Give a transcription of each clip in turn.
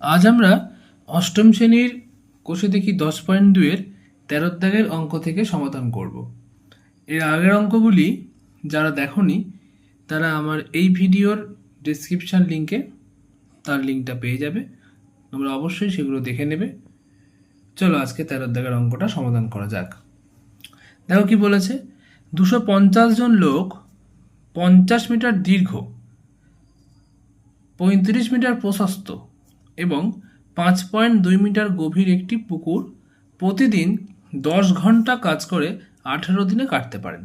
আজ আমরা অষ্টম শ্রেণির কোষে দেখি দশ পয়েন্ট দুয়ের তেরো দাগের অঙ্ক থেকে সমাধান করব। এর আগের অঙ্কগুলি যারা দেখনি, তারা আমার এই ভিডিওর ডেসক্রিপশান লিঙ্কে তার লিঙ্কটা পেয়ে যাবে। তোমরা অবশ্যই সেগুলো দেখে নেবে। চলো আজকে তেরো দাগের অঙ্কটা সমাধান করা যাক। দেখো কি বলেছে, দুশো জন লোক পঞ্চাশ মিটার দীর্ঘ, পঁয়ত্রিশ মিটার প্রশস্ত। এবং পাঁচ পয়েন্ট দুই মিটার গভীর একটি পুকুর প্রতিদিন দশ ঘণ্টা কাজ করে আঠেরো দিনে কাটতে পারেন।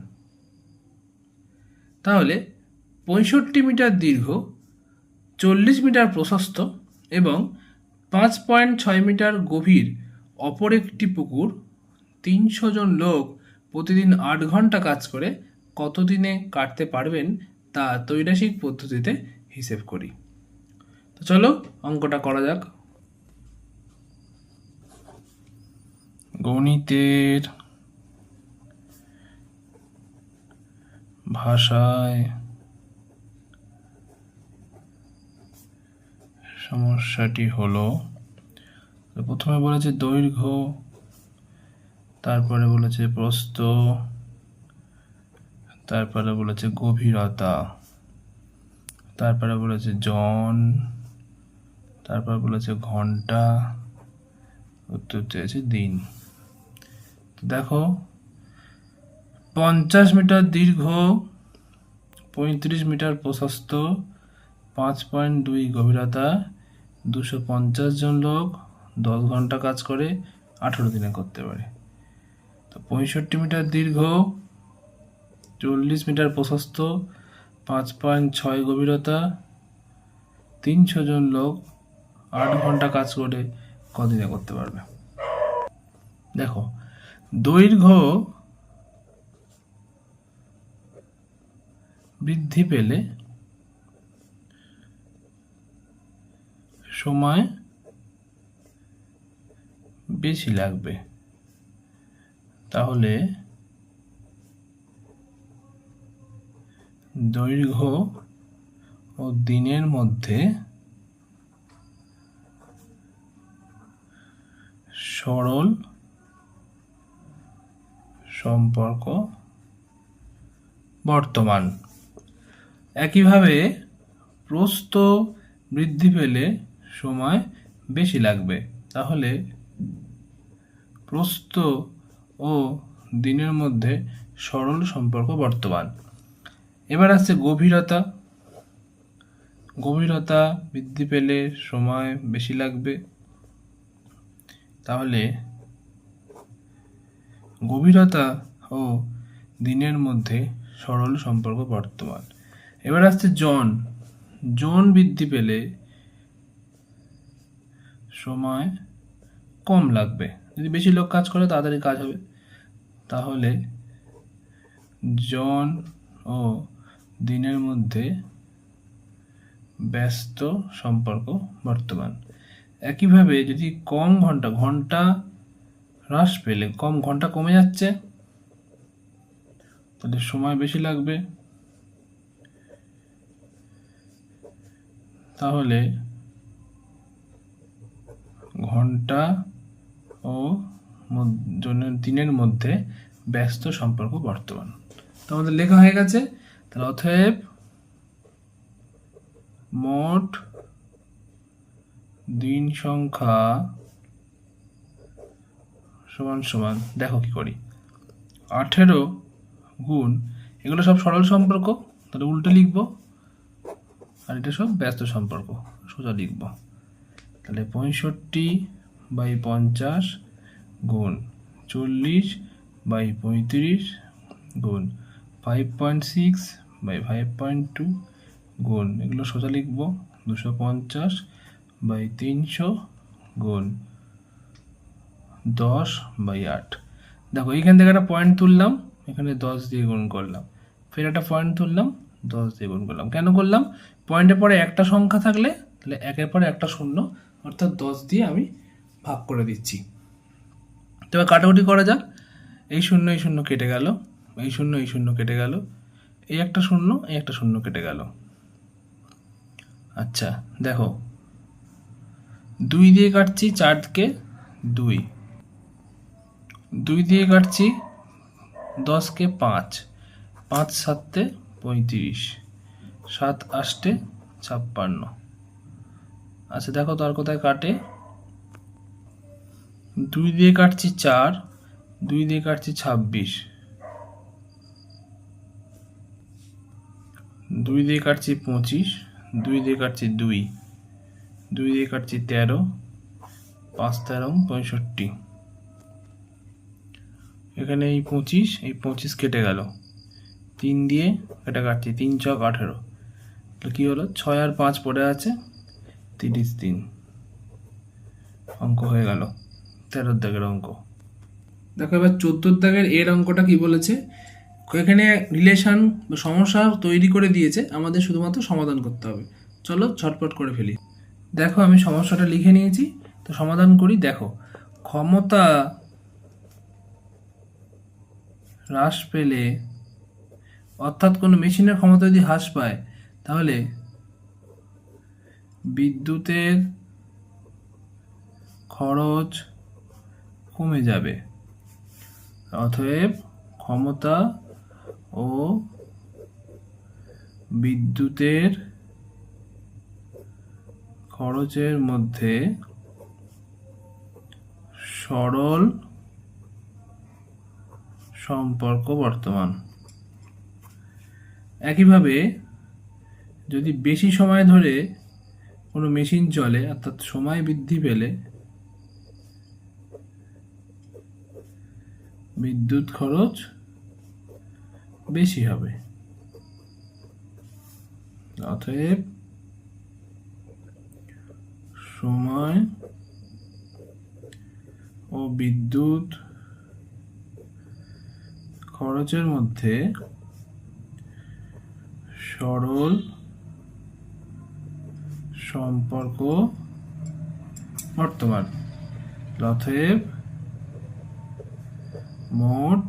তাহলে পঁয়ষট্টি মিটার দীর্ঘ, চল্লিশ মিটার প্রশস্ত এবং পাঁচ পয়েন্ট ছয় মিটার গভীর অপর একটি পুকুর তিনশো জন লোক প্রতিদিন আট ঘণ্টা কাজ করে কতদিনে কাটতে পারবেন তা তৈরাসিক পদ্ধতিতে হিসেব করি। চলো অঙ্কটা করা যাক। গণিতের ভাষায় সমস্যাটি হলো, প্রথমে বলেছে দৈর্ঘ্য, তারপরে বলেছে প্রস্থ, তারপরে বলেছে গভীরতা, তারপরে বলেছে জন তারপর বলেছে ঘণ্টা, উত্তর চেয়েছে দিন। দেখো, পঞ্চাশ মিটার দীর্ঘ, পঁয়ত্রিশ মিটার প্রশস্ত, পাঁচ পয়েন্ট দুই গভীরতা, দুশো পঞ্চাশ জন লোক, দশ ঘণ্টা কাজ করে, আঠেরো দিনে করতে পারে। তো পঁয়ষট্টি মিটার দীর্ঘ, চল্লিশ মিটার প্রশস্ত, পাঁচ পয়েন্ট ছয় গভীরতা, তিনশো জন লোক আট ঘণ্টা কাজ করে কদিনে করতে পারবে। দেখো, দৈর্ঘ্য বৃদ্ধি পেলে সময় বেশি লাগবে। তাহলে দৈর্ঘ্য ও দিনের মধ্যে সরল সম্পর্ক বর্তমান। একইভাবে প্রস্থ বৃদ্ধি পেলে সময় বেশি লাগবে। তাহলে প্রস্থ ও দিনের মধ্যে সরল সম্পর্ক বর্তমান। এবার আছে গভীরতা। গভীরতা বৃদ্ধি পেলে সময় বেশি লাগবে। তাহলে গভীরতা ও দিনের মধ্যে সরল সম্পর্ক বর্তমান। এবার আসছে জন। জন বৃদ্ধি পেলে সময় কম লাগবে। যদি বেশি লোক কাজ করে, তাড়াতাড়ি কাজ হবে। তাহলে জন ও দিনের মধ্যে ব্যস্ত সম্পর্ক বর্তমান। একইভাবে যদি কম ঘণ্টা ঘণ্টা হ্রাস পেলে, কম ঘণ্টা কমে যাচ্ছে, তাহলে সময় বেশি লাগবে। তাহলে ঘণ্টা ও দিনের মধ্যে ব্যস্ত সম্পর্ক বর্তমান। তো আমাদের লেখা হয়ে গেছে। তাহলে অতএব মোট দিন সংখ্যা সমান সমান, দেখো কি করি। আঠেরো গুণ, এগুলো সব সরল সম্পর্ক, তাহলে উল্টে লিখব। আর এটা সব ব্যস্ত সম্পর্ক, সোজা লিখব। তাহলে পঁয়ষট্টি বাই পঞ্চাশ গুণ, চল্লিশ বাই পঁয়ত্রিশ গুণ five point six by five point two গুণ, এগুলো সোজা লিখব, দুশো পঞ্চাশ বাই তিনশো গুণ দশ বাই আট। দেখো, এইখান থেকে একটা পয়েন্ট তুললাম, এখানে দশ দিয়ে গুণ করলাম। ফের একটা পয়েন্ট তুললাম, দশ দিয়ে গুণ করলাম। কেন করলাম? পয়েন্টের পরে একটা সংখ্যা থাকলে, তাহলে একের পরে একটা শূন্য, অর্থাৎ দশ দিয়ে আমি ভাগ করে দিচ্ছি। তবে কাটাকুটি করা যাক। এই শূন্য এই শূন্য কেটে গেল। এই শূন্য এই শূন্য কেটে গেল। এই একটা শূন্য, এই একটা শূন্য কেটে গেল। আচ্ছা দেখো দুই দিয়ে কাটছি চারকে দুই। দুই দিয়ে কাটছি দশকে পাঁচ। পাঁচ সাতে পঁয়ত্রিশ। সাত আষ্টে ছাপ্পান্ন। আচ্ছা দেখো তো আর কোথায় কাটে? দুই দিয়ে কাটছি চার, দুই দিয়ে কাটছি ছাব্বিশ। দুই দিয়ে কাটছি পঁচিশ, দুই দিয়ে কাটছি দুই। দুই দিয়ে কাটছি তেরো, পাঁচ তেরো, পঁয়ষট্টি। এখানে এই পঁচিশ এই পঁচিশ কেটে গেল। তিন দিয়ে এটা কাটছি, তিন ছক আঠেরো। কী হলো? ছয় আর পাঁচ পড়ে আছে, তিরিশ তিন। অঙ্ক হয়ে গেল, তেরোর দাগের অঙ্ক। দেখো এবার চোদ্দোর দাগের এর অঙ্কটা কি বলেছে? এখানে রিলেশন সমস্যা তৈরি করে দিয়েছে, আমাদের শুধুমাত্র সমাধান করতে হবে। চলো ছটপট করে ফেলি। দেখো, আমি সমস্যাটা লিখে নিয়েছি, তো সমাধান করি, দেখো। ক্ষমতা হ্রাস পেলে, অর্থাৎ কোনো মেশিনের ক্ষমতা যদি হ্রাস পায়, তাহলে বিদ্যুতের খরচ কমে যাবে। অতএব ক্ষমতা ও বিদ্যুতের খরচের মধ্যে সরল সম্পর্ক বর্তমান। একইভাবে যদি বেশি সময় ধরে কোনো মেশিন চলে, অর্থাৎ সময় বৃদ্ধি পেলে বিদ্যুৎ খরচ বেশি হবে। অতএব সময় ও বিদ্যুৎ খরচের মধ্যে সরল সম্পর্ক বর্তমান। অতএব মোট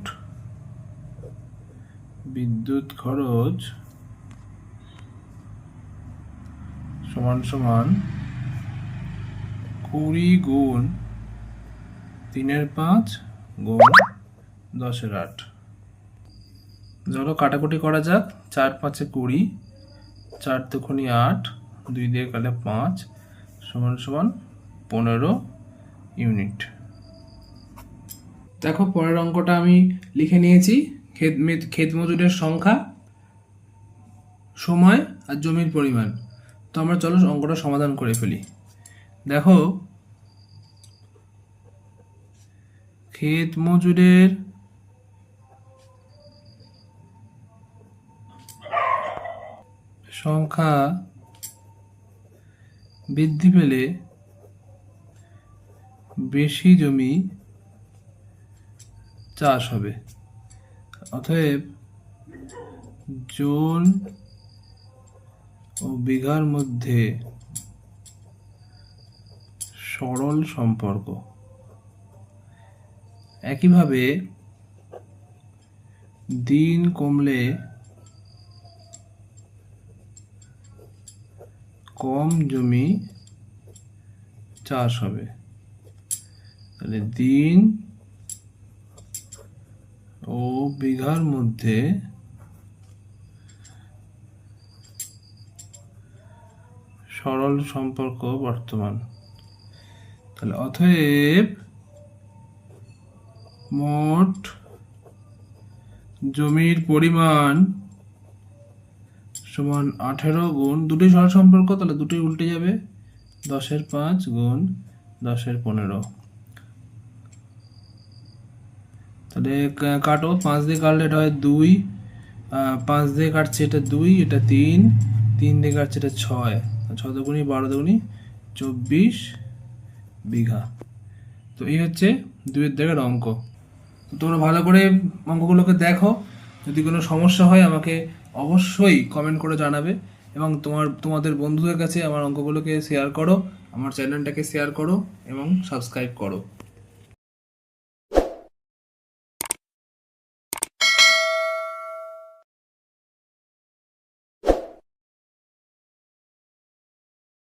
বিদ্যুৎ খরচ সমান সমান কুড়ি গুণ তিনের পাঁচ গুণ দশের আট। চলো কাটাকুটি করা যাক। চার পাঁচে কুড়ি, চার দুখনি আট, দুই দিয়ে গেলে পাঁচ, সমান সমান পনেরো ইউনিট। দেখো পরের অঙ্কটা আমি লিখে নিয়েছি। ক্ষেত ক্ষেত মজুরের সংখ্যা, সময় আর জমির পরিমাণ। তো আমরা চলো অঙ্কটা সমাধান করে ফেলি। দেখো ক্ষেত মজুরের সংখ্যা বৃদ্ধি পেলে বেশি জমি চাষ হবে। অতএব জোন ও বিঘার মধ্যে সরল সম্পর্ক। একইভাবে দিন কমলে কম জমি চাষ হবে। তাহলে দিন ও বিঘার মধ্যে সরল সম্পর্ক বর্তমান। তাহলে অতএব মোট জমির পরিমাণ সমান আঠেরো গুণ দুটোই সরল সম্পর্ক, তাহলে দুটোই উল্টে যাবে। দশের পাঁচ গুণ দশের পনেরো। তাহলে কাটো, পাঁচ দিয়ে কাটলে এটা হয় দুই পাঁচ দিয়ে কাটছে এটা দুই, এটা তিন তিন দিয়ে কাটছে এটা ছয়। ছ দুগুনি বারো দুগুনি চব্বিশ। বিঘা। তো এই হচ্ছে দুয়ের জায়গার অঙ্ক। তো তোমরা ভালো করে অঙ্কগুলোকে দেখো। যদি কোনো সমস্যা হয়, আমাকে অবশ্যই কমেন্ট করে জানাবে এবং তোমার, তোমাদের বন্ধুদের কাছে আমার অঙ্কগুলোকে শেয়ার করো, আমার চ্যানেলটাকে শেয়ার করো এবং সাবস্ক্রাইব করো।